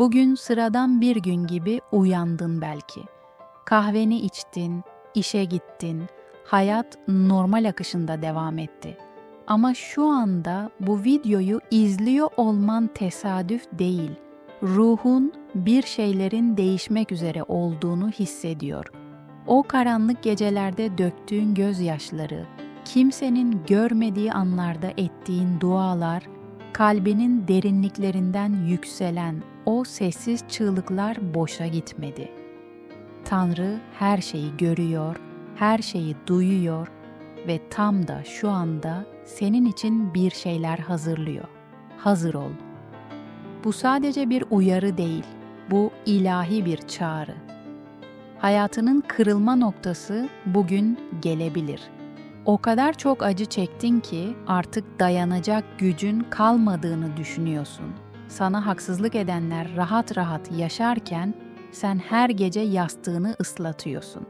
Bugün sıradan bir gün gibi uyandın belki. Kahveni içtin, işe gittin, hayat normal akışında devam etti. Ama şu anda bu videoyu izliyor olman tesadüf değil. Ruhun bir şeylerin değişmek üzere olduğunu hissediyor. O karanlık gecelerde döktüğün gözyaşları, kimsenin görmediği anlarda ettiğin dualar, kalbinin derinliklerinden yükselen o sessiz çığlıklar boşa gitmedi. Tanrı her şeyi görüyor, her şeyi duyuyor ve tam da şu anda senin için bir şeyler hazırlıyor. Hazır ol. Bu sadece bir uyarı değil, bu ilahi bir çağrı. Hayatının kırılma noktası bugün gelebilir. O kadar çok acı çektin ki artık dayanacak gücün kalmadığını düşünüyorsun. Sana haksızlık edenler rahat rahat yaşarken sen her gece yastığını ıslatıyorsun.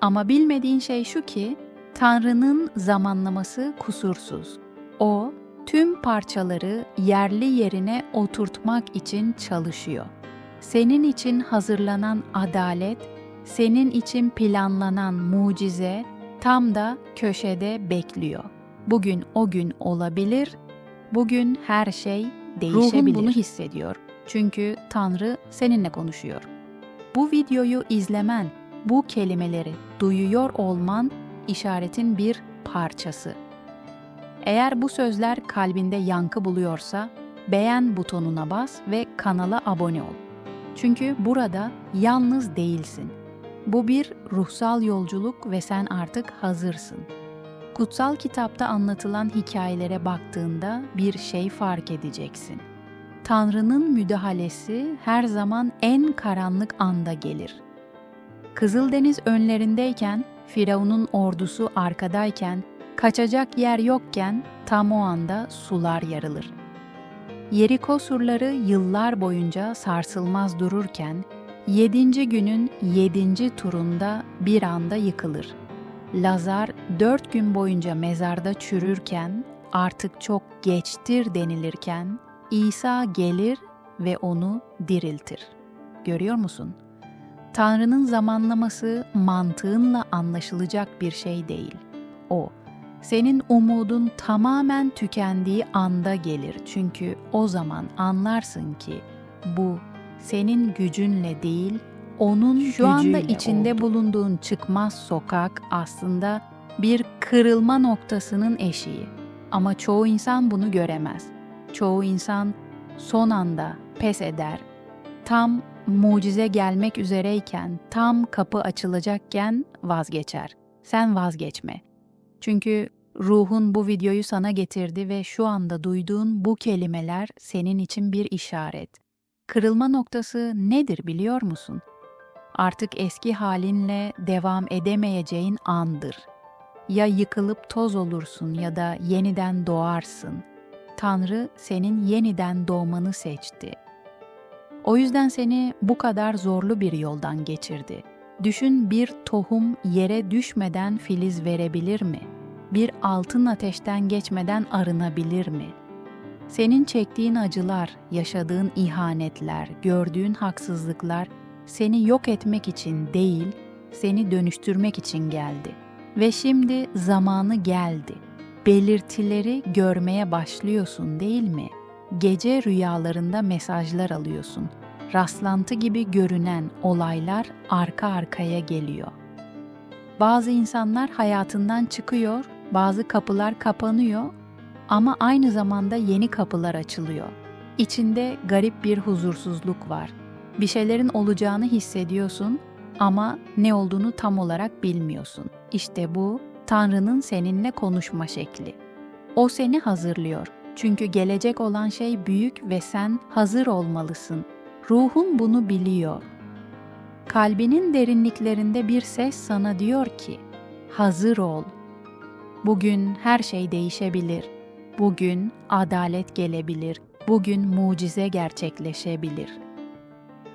Ama bilmediğin şey şu ki Tanrı'nın zamanlaması kusursuz. O tüm parçaları yerli yerine oturtmak için çalışıyor. Senin için hazırlanan adalet, senin için planlanan mucize tam da köşede bekliyor. Bugün o gün olabilir, bugün her şey değişebilir. Ruhun bunu hissediyor. Çünkü Tanrı seninle konuşuyor. Bu videoyu izlemen, bu kelimeleri duyuyor olman işaretin bir parçası. Eğer bu sözler kalbinde yankı buluyorsa beğen butonuna bas ve kanala abone ol. Çünkü burada yalnız değilsin. Bu bir ruhsal yolculuk ve sen artık hazırsın. Kutsal kitapta anlatılan hikayelere baktığında bir şey fark edeceksin. Tanrı'nın müdahalesi her zaman en karanlık anda gelir. Kızıldeniz önlerindeyken, Firavun'un ordusu arkadayken, kaçacak yer yokken tam o anda sular yarılır. Yeriko surları yıllar boyunca sarsılmaz dururken, yedinci günün yedinci turunda bir anda yıkılır. Lazar dört gün boyunca mezarda çürürken, artık çok geçtir denilirken, İsa gelir ve onu diriltir. Görüyor musun? Tanrı'nın zamanlaması mantığınla anlaşılacak bir şey değil. O, senin umudun tamamen tükendiği anda gelir. Çünkü o zaman anlarsın ki bu senin gücünle değil, onun şu anda içinde oldu. bulunduğun çıkmaz sokak aslında bir kırılma noktasının eşiği. Ama çoğu insan bunu göremez. Çoğu insan son anda pes eder. Tam mucize gelmek üzereyken, tam kapı açılacakken vazgeçer. Sen vazgeçme. Çünkü ruhun bu videoyu sana getirdi ve şu anda duyduğun bu kelimeler senin için bir işaret. Kırılma noktası nedir biliyor musun? Artık eski halinle devam edemeyeceğin andır. Ya yıkılıp toz olursun ya da yeniden doğarsın. Tanrı senin yeniden doğmanı seçti. O yüzden seni bu kadar zorlu bir yoldan geçirdi. Düşün bir tohum yere düşmeden filiz verebilir mi? Bir altın ateşten geçmeden arınabilir mi? Senin çektiğin acılar, yaşadığın ihanetler, gördüğün haksızlıklar seni yok etmek için değil, seni dönüştürmek için geldi. Ve şimdi zamanı geldi. Belirtileri görmeye başlıyorsun değil mi? Gece rüyalarında mesajlar alıyorsun. Rastlantı gibi görünen olaylar arka arkaya geliyor. Bazı insanlar hayatından çıkıyor, bazı kapılar kapanıyor ama aynı zamanda yeni kapılar açılıyor. İçinde garip bir huzursuzluk var. Bir şeylerin olacağını hissediyorsun ama ne olduğunu tam olarak bilmiyorsun. İşte bu Tanrı'nın seninle konuşma şekli. O seni hazırlıyor. Çünkü gelecek olan şey büyük ve sen hazır olmalısın. Ruhun bunu biliyor. Kalbinin derinliklerinde bir ses sana diyor ki: Hazır ol. Bugün her şey değişebilir. Bugün adalet gelebilir. Bugün mucize gerçekleşebilir.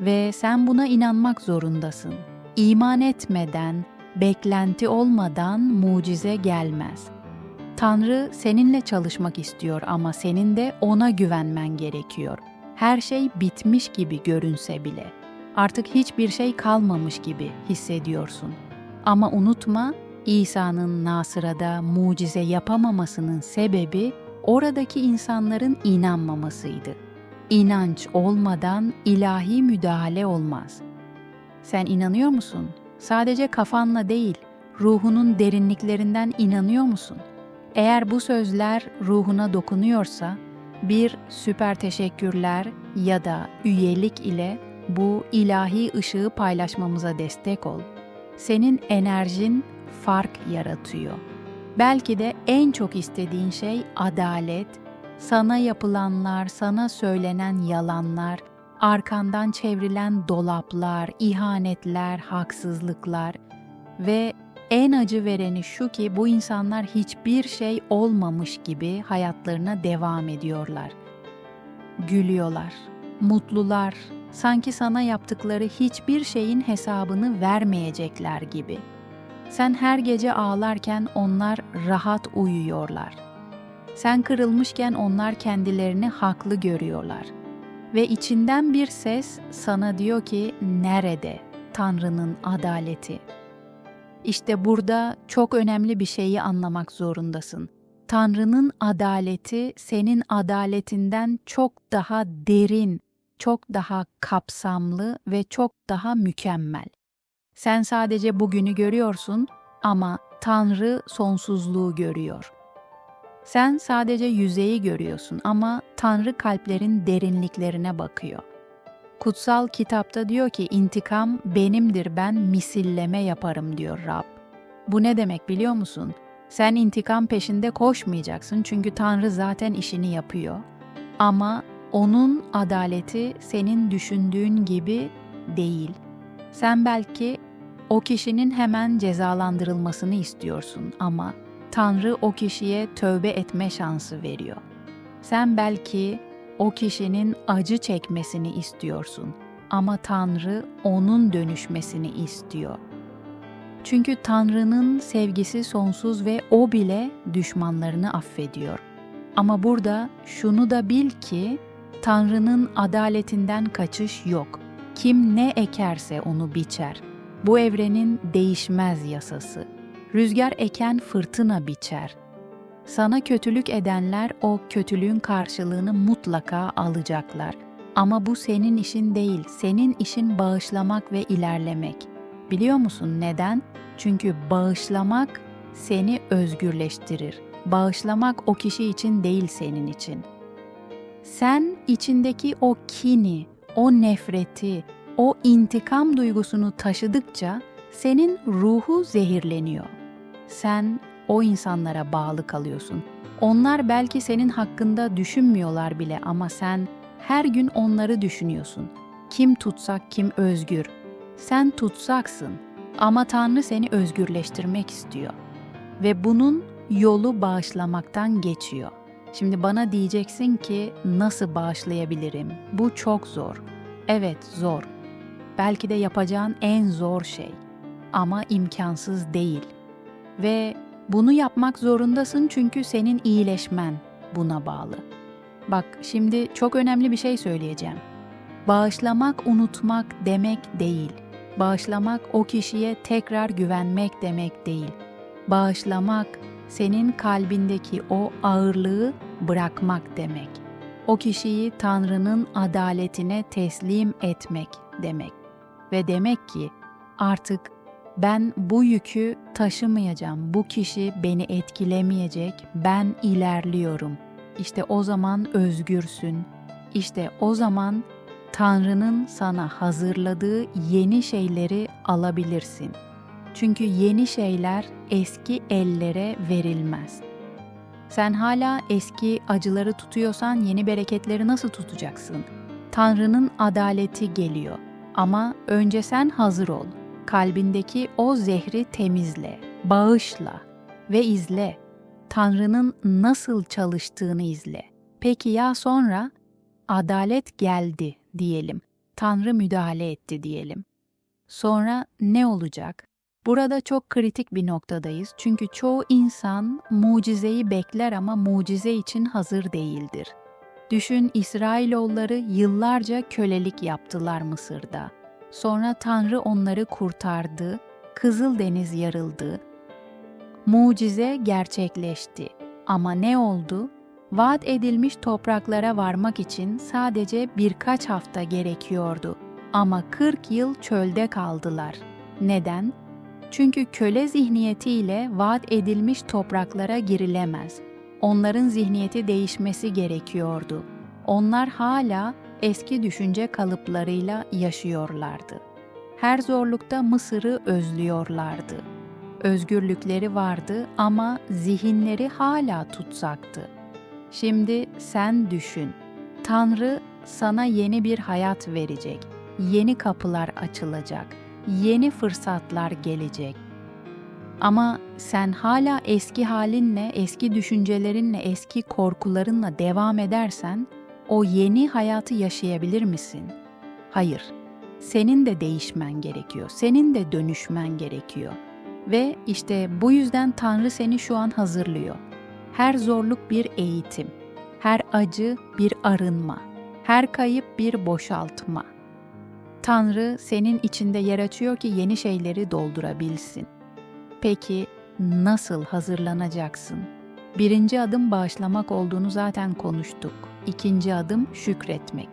Ve sen buna inanmak zorundasın. İman etmeden, beklenti olmadan mucize gelmez. Tanrı seninle çalışmak istiyor ama senin de ona güvenmen gerekiyor. her şey bitmiş gibi görünse bile. Artık hiçbir şey kalmamış gibi hissediyorsun. Ama unutma, İsa'nın Nasıra'da mucize yapamamasının sebebi oradaki insanların inanmamasıydı. İnanç olmadan ilahi müdahale olmaz. Sen inanıyor musun? Sadece kafanla değil, ruhunun derinliklerinden inanıyor musun? Eğer bu sözler ruhuna dokunuyorsa, bir süper teşekkürler ya da üyelik ile bu ilahi ışığı paylaşmamıza destek ol. Senin enerjin fark yaratıyor. Belki de en çok istediğin şey adalet, sana yapılanlar, sana söylenen yalanlar, arkandan çevrilen dolaplar, ihanetler, haksızlıklar ve en acı vereni şu ki bu insanlar hiçbir şey olmamış gibi hayatlarına devam ediyorlar. Gülüyorlar, mutlular, sanki sana yaptıkları hiçbir şeyin hesabını vermeyecekler gibi. Sen her gece ağlarken onlar rahat uyuyorlar. Sen kırılmışken onlar kendilerini haklı görüyorlar. Ve içinden bir ses sana diyor ki nerede Tanrı'nın adaleti? İşte burada çok önemli bir şeyi anlamak zorundasın. Tanrı'nın adaleti senin adaletinden çok daha derin, çok daha kapsamlı ve çok daha mükemmel. Sen sadece bugünü görüyorsun ama Tanrı sonsuzluğu görüyor. Sen sadece yüzeyi görüyorsun ama Tanrı kalplerin derinliklerine bakıyor. Kutsal kitapta diyor ki intikam benimdir ben misilleme yaparım diyor Rab. Bu ne demek biliyor musun? Sen intikam peşinde koşmayacaksın çünkü Tanrı zaten işini yapıyor. Ama onun adaleti senin düşündüğün gibi değil. Sen belki o kişinin hemen cezalandırılmasını istiyorsun ama Tanrı o kişiye tövbe etme şansı veriyor. Sen belki o kişinin acı çekmesini istiyorsun ama Tanrı onun dönüşmesini istiyor. Çünkü Tanrı'nın sevgisi sonsuz ve o bile düşmanlarını affediyor. Ama burada şunu da bil ki Tanrı'nın adaletinden kaçış yok. Kim ne ekerse onu biçer. Bu evrenin değişmez yasası. Rüzgar eken fırtına biçer. Sana kötülük edenler o kötülüğün karşılığını mutlaka alacaklar. Ama bu senin işin değil, senin işin bağışlamak ve ilerlemek. Biliyor musun neden? Çünkü bağışlamak seni özgürleştirir. Bağışlamak o kişi için değil senin için. Sen içindeki o kini, o nefreti, o intikam duygusunu taşıdıkça senin ruhu zehirleniyor. Sen o insanlara bağlı kalıyorsun. Onlar belki senin hakkında düşünmüyorlar bile ama sen her gün onları düşünüyorsun. Kim tutsak kim özgür. Sen tutsaksın ama Tanrı seni özgürleştirmek istiyor. Ve bunun yolu bağışlamaktan geçiyor. Şimdi bana diyeceksin ki nasıl bağışlayabilirim? Bu çok zor. Evet zor. Belki de yapacağın en zor şey. Ama imkansız değil. Ve bunu yapmak zorundasın çünkü senin iyileşmen buna bağlı. Bak şimdi çok önemli bir şey söyleyeceğim. Bağışlamak unutmak demek değil. Bağışlamak o kişiye tekrar güvenmek demek değil. Bağışlamak senin kalbindeki o ağırlığı bırakmak demek. O kişiyi Tanrı'nın adaletine teslim etmek demek. Ve demek ki artık ben bu yükü taşımayacağım. Bu kişi beni etkilemeyecek. Ben ilerliyorum. İşte o zaman özgürsün. İşte o zaman Tanrı'nın sana hazırladığı yeni şeyleri alabilirsin. Çünkü yeni şeyler eski ellere verilmez. Sen hala eski acıları tutuyorsan yeni bereketleri nasıl tutacaksın? Tanrı'nın adaleti geliyor. Ama önce sen hazır ol. Kalbindeki o zehri temizle, bağışla ve izle. Tanrı'nın nasıl çalıştığını izle. Peki ya sonra? Adalet geldi diyelim. Tanrı müdahale etti diyelim. Sonra ne olacak? Burada çok kritik bir noktadayız çünkü çoğu insan mucizeyi bekler ama mucize için hazır değildir. Düşün İsrailoğulları yıllarca kölelik yaptılar Mısır'da. Sonra Tanrı onları kurtardı, Kızıldeniz yarıldı, mucize gerçekleşti. Ama ne oldu? Vaat edilmiş topraklara varmak için sadece birkaç hafta gerekiyordu. Ama 40 yıl çölde kaldılar. Neden? Çünkü köle zihniyetiyle vaat edilmiş topraklara girilemez. Onların zihniyeti değişmesi gerekiyordu. Onlar hala eski düşünce kalıplarıyla yaşıyorlardı. Her zorlukta Mısır'ı özlüyorlardı. Özgürlükleri vardı ama zihinleri hala tutsaktı. Şimdi sen düşün. Tanrı sana yeni bir hayat verecek. Yeni kapılar açılacak. Yeni fırsatlar gelecek. Ama sen hala eski halinle, eski düşüncelerinle, eski korkularınla devam edersen o yeni hayatı yaşayabilir misin? Hayır. Senin de değişmen gerekiyor. Senin de dönüşmen gerekiyor. Ve işte bu yüzden Tanrı seni şu an hazırlıyor. Her zorluk bir eğitim, her acı bir arınma, her kayıp bir boşaltma. Tanrı senin içinde yer açıyor ki yeni şeyleri doldurabilsin. Peki nasıl hazırlanacaksın? Birinci adım bağışlamak olduğunu zaten konuştuk. İkinci adım şükretmek.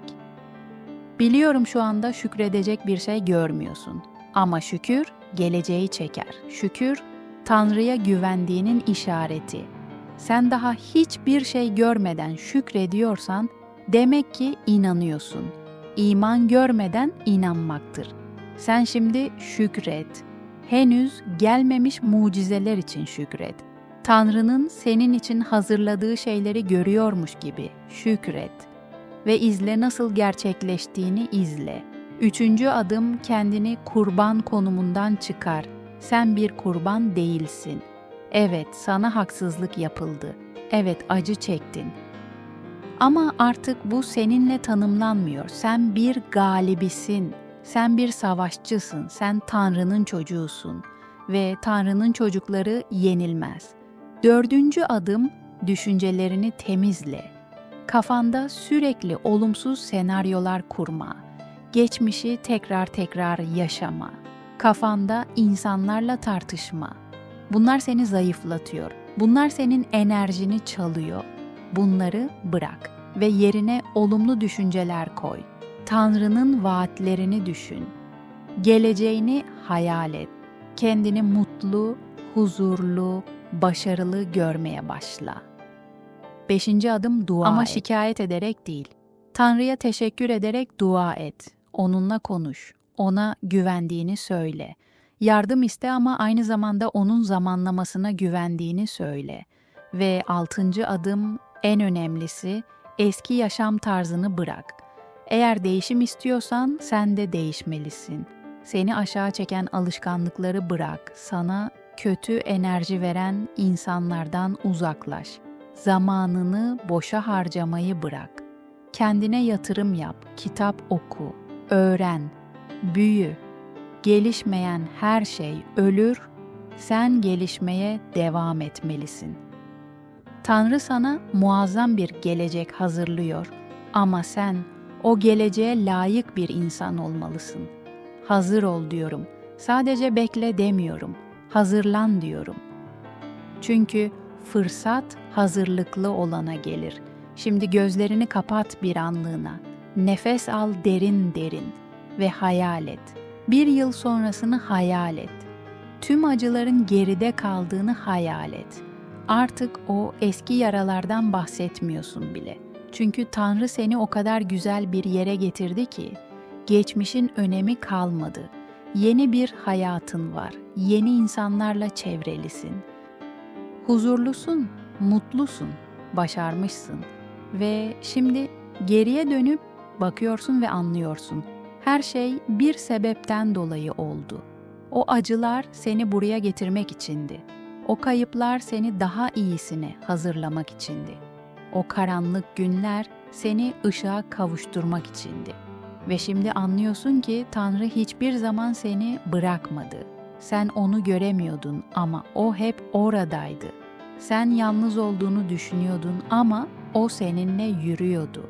Biliyorum şu anda şükredecek bir şey görmüyorsun. Ama şükür geleceği çeker. Şükür Tanrı'ya güvendiğinin işareti. Sen daha hiçbir şey görmeden şükrediyorsan demek ki inanıyorsun. İman görmeden inanmaktır. Sen şimdi şükret. Henüz gelmemiş mucizeler için şükret. Tanrı'nın senin için hazırladığı şeyleri görüyormuş gibi şükret. Ve izle nasıl gerçekleştiğini izle. Üçüncü adım kendini kurban konumundan çıkar. Sen bir kurban değilsin. Evet, sana haksızlık yapıldı. Evet, acı çektin. Ama artık bu seninle tanımlanmıyor. Sen bir galibisin. Sen bir savaşçısın. Sen Tanrı'nın çocuğusun ve Tanrı'nın çocukları yenilmez. Dördüncü adım düşüncelerini temizle. Kafanda sürekli olumsuz senaryolar kurma. Geçmişi tekrar tekrar yaşama. Kafanda insanlarla tartışma. Bunlar seni zayıflatıyor. Bunlar senin enerjini çalıyor. Bunları bırak ve yerine olumlu düşünceler koy. Tanrı'nın vaatlerini düşün. Geleceğini hayal et. Kendini mutlu, huzurlu, başarılı görmeye başla. Beşinci adım dua Ama et. şikayet ederek değil. Tanrı'ya teşekkür ederek dua et. Onunla konuş. Ona güvendiğini söyle. Yardım iste ama aynı zamanda onun zamanlamasına güvendiğini söyle. Ve altıncı adım en önemlisi eski yaşam tarzını bırak. Eğer değişim istiyorsan sen de değişmelisin. Seni aşağı çeken alışkanlıkları bırak. Sana kötü enerji veren insanlardan uzaklaş. Zamanını boşa harcamayı bırak. Kendine yatırım yap, kitap oku, öğren, büyü. Gelişmeyen her şey ölür, sen gelişmeye devam etmelisin. Tanrı sana muazzam bir gelecek hazırlıyor ama sen o geleceğe layık bir insan olmalısın. Hazır ol diyorum. Sadece bekle demiyorum. Hazırlan diyorum. Çünkü fırsat hazırlıklı olana gelir. Şimdi gözlerini kapat bir anlığına. Nefes al derin derin ve hayal et. Bir yıl sonrasını hayal et. Tüm acıların geride kaldığını hayal et. Artık o eski yaralardan bahsetmiyorsun bile. Çünkü Tanrı seni o kadar güzel bir yere getirdi ki geçmişin önemi kalmadı. Yeni bir hayatın var. Yeni insanlarla çevrelisin. Huzurlusun, mutlusun, başarmışsın ve şimdi geriye dönüp bakıyorsun ve anlıyorsun. Her şey bir sebepten dolayı oldu. O acılar seni buraya getirmek içindi. O kayıplar seni daha iyisine hazırlamak içindi. O karanlık günler seni ışığa kavuşturmak içindi. Ve şimdi anlıyorsun ki Tanrı hiçbir zaman seni bırakmadı. Sen onu göremiyordun ama o hep oradaydı. Sen yalnız olduğunu düşünüyordun ama O seninle yürüyordu.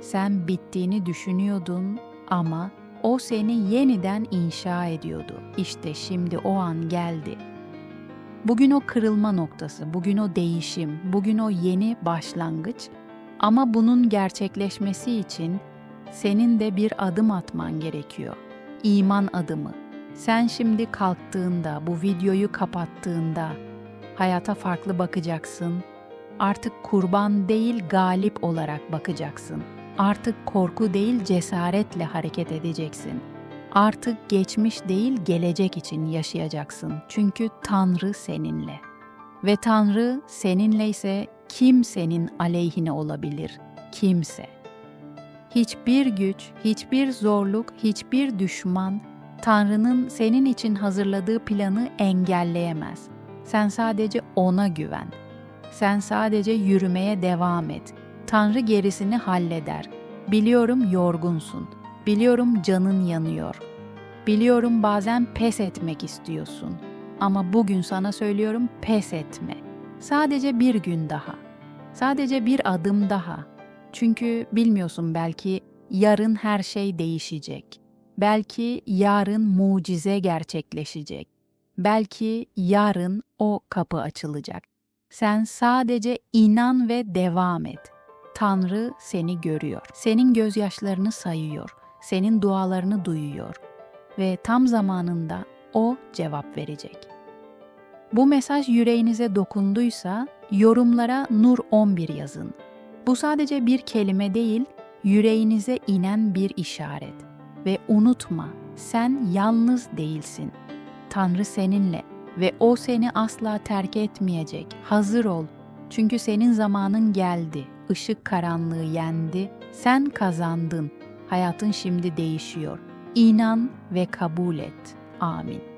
Sen bittiğini düşünüyordun ama o seni yeniden inşa ediyordu. İşte şimdi o an geldi. Bugün o kırılma noktası, bugün o değişim, bugün o yeni başlangıç ama bunun gerçekleşmesi için senin de bir adım atman gerekiyor. İman adımı. Sen şimdi kalktığında, bu videoyu kapattığında hayata farklı bakacaksın. Artık kurban değil galip olarak bakacaksın. Artık korku değil cesaretle hareket edeceksin. Artık geçmiş değil gelecek için yaşayacaksın. Çünkü Tanrı seninle. Ve Tanrı seninle ise kim senin aleyhine olabilir? Kimse. Hiçbir güç, hiçbir zorluk, hiçbir düşman Tanrı'nın senin için hazırladığı planı engelleyemez. Sen sadece ona güven. Sen sadece yürümeye devam et. Tanrı gerisini halleder. Biliyorum yorgunsun. Biliyorum canın yanıyor. Biliyorum bazen pes etmek istiyorsun. Ama bugün sana söylüyorum pes etme. Sadece bir gün daha. Sadece bir adım daha. Çünkü bilmiyorsun belki yarın her şey değişecek. Belki yarın mucize gerçekleşecek. Belki yarın o kapı açılacak. Sen sadece inan ve devam et. Tanrı seni görüyor. Senin gözyaşlarını sayıyor. Senin dualarını duyuyor ve tam zamanında o cevap verecek. Bu mesaj yüreğinize dokunduysa yorumlara Nur 11 yazın. Bu sadece bir kelime değil, yüreğinize inen bir işaret. Ve unutma, sen yalnız değilsin. Tanrı seninle ve o seni asla terk etmeyecek. Hazır ol. Çünkü senin zamanın geldi. Işık karanlığı yendi. Sen kazandın. Hayatın şimdi değişiyor. İnan ve kabul et. Amin.